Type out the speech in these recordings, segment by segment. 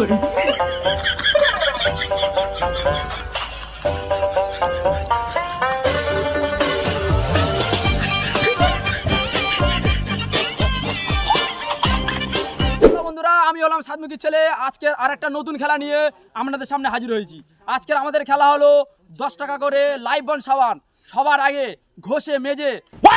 আমি হলাম সাতমুখীর ছেলে। আজকের আরেকটা নতুন খেলা নিয়ে আপনাদের সামনে হাজির হয়েছি। আজকের আমাদের খেলা হলো দশ টাকা করে লাইভ বন সাবান। সবার আগে ঘষে মেজে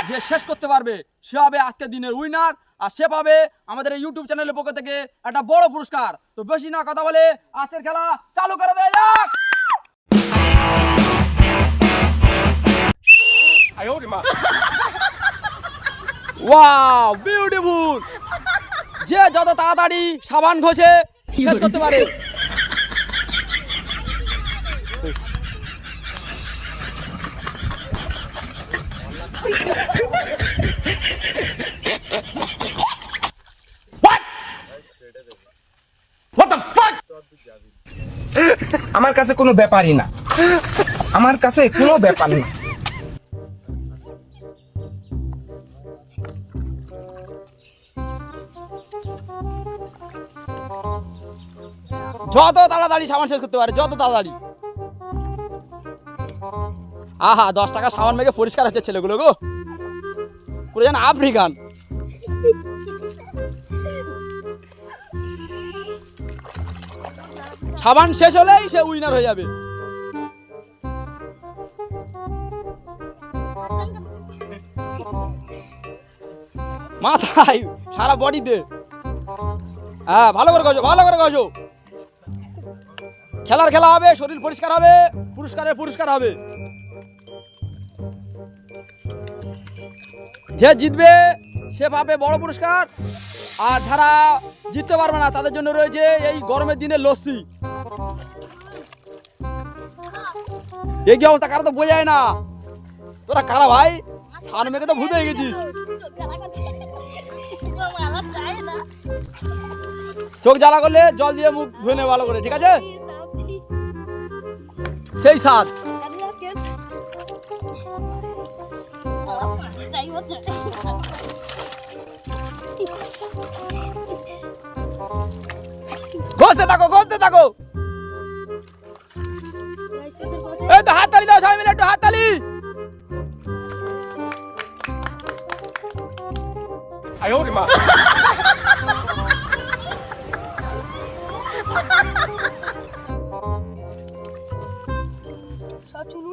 যে শেষ করতে পারবে, সে হবে আজকের দিনের উইনার আর সে পাবে আমাদের ইউটিউব চ্যানেলের পক্ষ থেকে একটা বড় পুরস্কার। তো বেশি না কথা বলে আজকের খেলা চালু করে দেয় যাক। বিউটিফুল যে যত তাড়াতাড়ি সাবান ঘষে শেষ করতে পারে। কাছে কোনো ব্যাপারই না। আমার কাছে কোনো ব্যাপার না। যত তাড়াতাড়ি সাবান শেষ করতে পারে, যত তাড়াতাড়ি। আহা, দশ টাকা সাবান মেঘে পরিষ্কার হচ্ছে ছেলেগুলো গো। পুরো যেন আফ্রিকান। সাবান শেষ হলেই সে উইনার হয়ে যাবে। মাথায় সারা বডিতে হ্যাঁ ভালো করে গজো, ভালো করে গজো। খেলার খেলা হবে, শরীর পরিষ্কার হবে, পুরস্কারের পুরস্কার হবে। যে জিতবে, সে পাবে বড় পুরস্কার। আর যারা জিততে পারবে না, তাদের জন্য রয়েছে এই গরমের দিনে লস্যি। এই কি অবস্থা? কারও তো বোঝায় না। তোরা কারা ভাই? সান মেঘে তো ভূত হয়ে গেছিস। চোখ জ্বালা করলে জল দিয়ে মুখ ধুয়ে নেবে ভালো করে, ঠিক আছে? সেই সাত ঘষতে থাকো ঘষতে থাকো। এই তো হাততালি দাও সবাই মিলে একটু হাততালি। সব চুল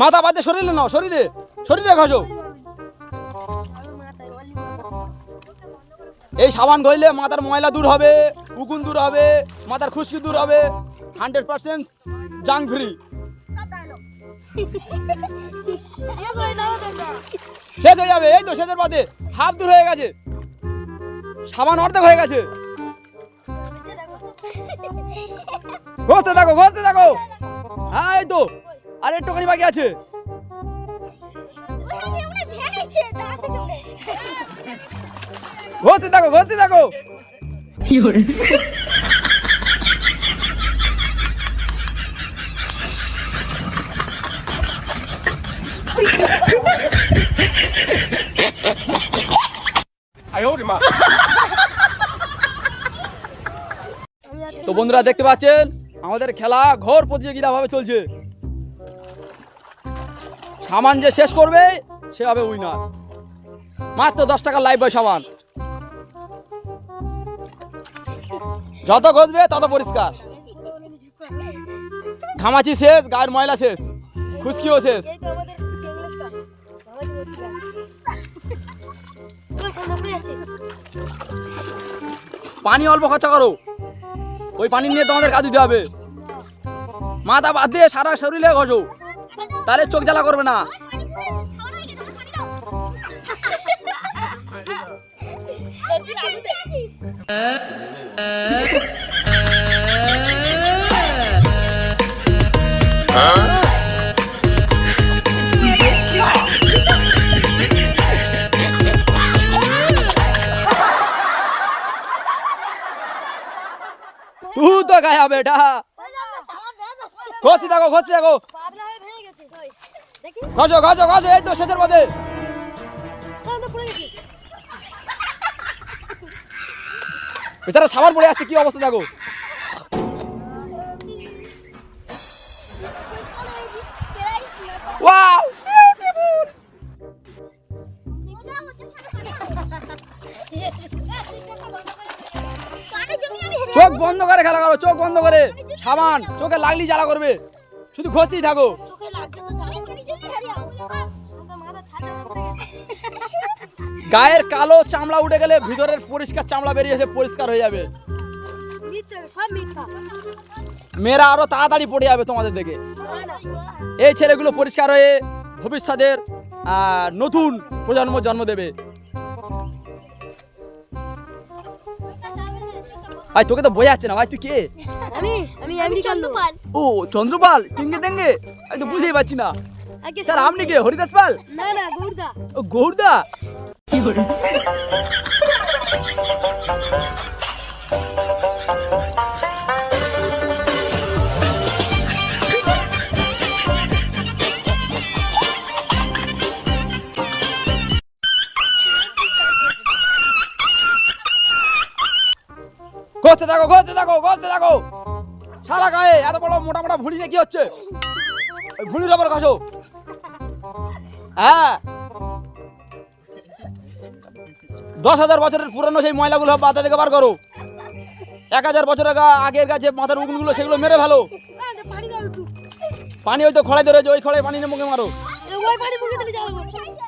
মাথা বাদে শরীরে নাও শরীরে শরীরে ঘষো। এই সাবান ধরলে মাথার ময়লা দূর হবে উকুন দূর হবে। মাথার খুশকি দূর হবে। হান্ড্রেড পার্সেন্ট জাং ফ্রি। শেষ হয়ে যাবে এই তো শেষের পথে। হাফ দূর হয়ে গেছে। সাবান অর্ধেক হয়ে গেছে। ঘষতে থাকো ঘষতে থাকো। হ্যাঁ এই তো। আর একটুখানি বাকি আছে। ঘষতে থাকো ঘষতে থাকো। তো বন্ধুরা দেখতে পাচ্ছেন, আমাদের খেলা ঘর প্রতিযোগিতা ভাবে চলছে। সামান যে শেষ করবে সে হবে উইনার মাত্র দশ টাকা লাইভ বয় সামান। যত ঘষবে, তত পরিষ্কার। ঘামাচি শেষ, গায়ের ময়লা শেষ, খুশকিও শেষ। পানি অল্প খরচা করো। ওই পানি নিয়ে তোমাদের কাজ দিতে হবে। মাথা বাদ দিয়ে সারা শরীরে ঘষো। তাহলে চোখ জ্বালা করবে না। তু বেটা ঘষতে থাকো, ঘষতে দেখি ঘষো ঘষো ঘষো, এই তো শেষের পথে। বেচারা সাবান পড়ে যাচ্ছে, কি অবস্থা দেখো। ওয়াও বন্ধ করে খেলা করো চোখ বন্ধ করে। সাবান চোখে লাগলি জ্বালা করবে। শুধু ঘষতেই থাকো। গায়ের কালো চামড়া উঠে গেলে ভিতরের পরিষ্কার চামড়া বেরিয়ে এসে পরিষ্কার হয়ে যাবে। মেয়েরা আরও তাড়াতাড়ি পড়ে যাবে তোমাদের দেখে। এই ছেলেগুলো পরিষ্কার হয়ে ভবিষ্যতের আহ, নতুন প্রজন্ম জন্ম দেবে। ভাই তোকে তো বোঝা যাচ্ছে না ভাই তুই কে? আমি আমি আমেরিকান লোক ও চন্দ্রপাল টিঙ্গে টেঙ্গে আমি তো বুঝতেই পারছি না। স্যার আপনি কে? হরিদাস পাল? না না গৌরদা ও গৌরদা ঘষতে থাকো ঘষতে থাকো ঘষতে থাকো। সারা গায়ে এত বড় মোটা মোটা ভুঁড়ি কি হচ্ছে? ওই ভুঁড়ির ওপর ঘষো। হ্যাঁ। দশ হাজার বছরের পুরানো সেই ময়লাগুলো মাথা থেকে বার করো। এক হাজার বছরের গা আগের যে মাথার উগুনগুলো, সেগুলো মেরে ফেলো। পানি পানি হয়তো খড়াই ধরেছে, ওই খড়াই পানি মুখে মারো। ওই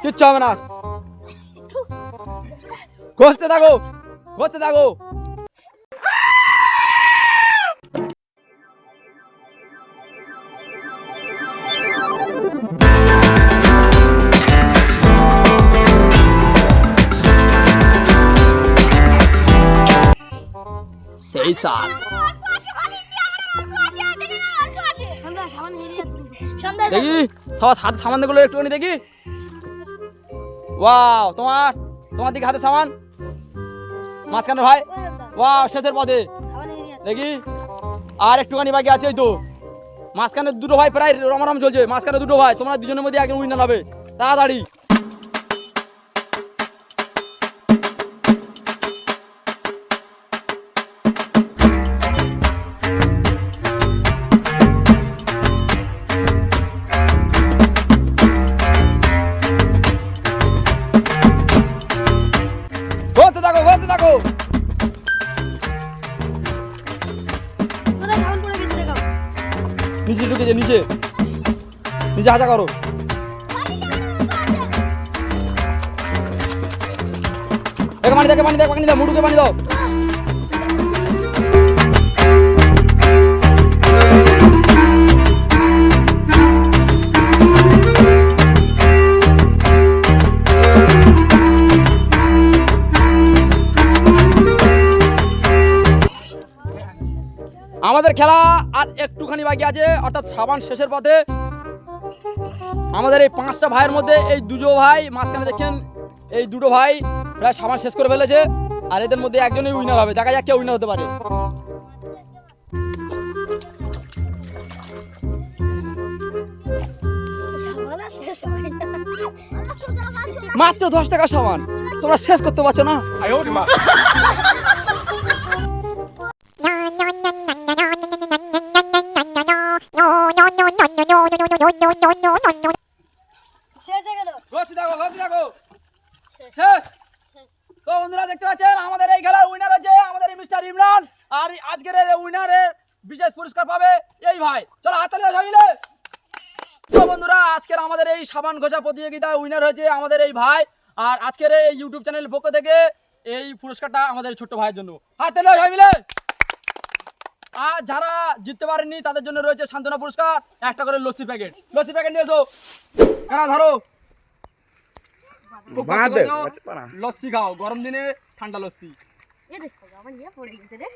কিচ্ছু হবে না। ঘষতে থাকো ঘষতে থাকো। সেই সাল। দেখি সবার হাতে সামানগুলো একটুখানি দেখি। ওয়াও তোমার তোমার দিকে হাতে সামান। মাঝখানে ভাই। ওয়াও শেষের পথে। দেখি আর একটুখানি বাকি আছে এই তো। মাঝখানে দুটো ভাই প্রায় রমারম চলছে। মাঝখানে দুটো ভাই তোমরা দুজনের মধ্যে একজন উইনার হবে। তাড়াতাড়ি। ঢুকেছে নিচে। নিচে হাজা করো। দেখে পানি দেখে পানি দেখ পানি দাও মুটুকে পানি দাও। আমাদের খেলা আর একটুখানি বাকি আছে অর্থাৎ সাবান শেষের পথে। আমাদের এই পাঁচটা ভাইয়ের মধ্যে এই দুটো ভাই মাঝখানে দেখছেন এই দুটো ভাই প্রায় সাবান শেষ করে ফেলেছে আর এদের মধ্যে একজনই উইনার হবে দেখা যাক কে উইনার হতে পারে। মাত্র দশ টাকা সাবান তোমরা শেষ করতে পারছ না? শেষ তো বন্ধুরা, দেখতে পাচ্ছেন, আমাদের এই উইনার আমাদের মিস্টার ইমরান। আর আজকের বিশেষ পুরস্কার পাবে এই ভাই। মিলে। তো বন্ধুরা, আজকের আমাদের এই সাবান ঘোষা প্রতিযোগিতা উইনার হয়েছে আমাদের এই ভাই। আর আজকের এই ইউটিউব এই পুরস্কারটা আমাদের ছোট্ট ভাইয়ের জন্য। হাততালি দাও সবাই মিলে। আর যারা জিততে পারেননি তাদের জন্য রয়েছে সান্ত্বনা পুরস্কার। একটা করে লস্যি প্যাকেট। লস্যি প্যাকেট নিয়ে এসো। কেনা ধরো। লস্যি খাও গরম দিনে ঠান্ডা লস্যি। এ দেখো আমার ইয়ে পড়ে গেছে রে।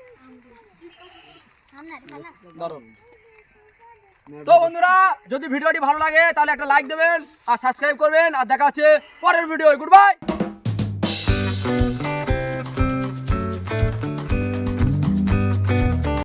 সামনে ধরো। তো বন্ধুরা যদি ভিডিওটি ভালো লাগে তাহলে একটা লাইক দেবেন আর সাবস্ক্রাইব করবেন। আর দেখা হচ্ছে পরের ভিডিও গুড বাই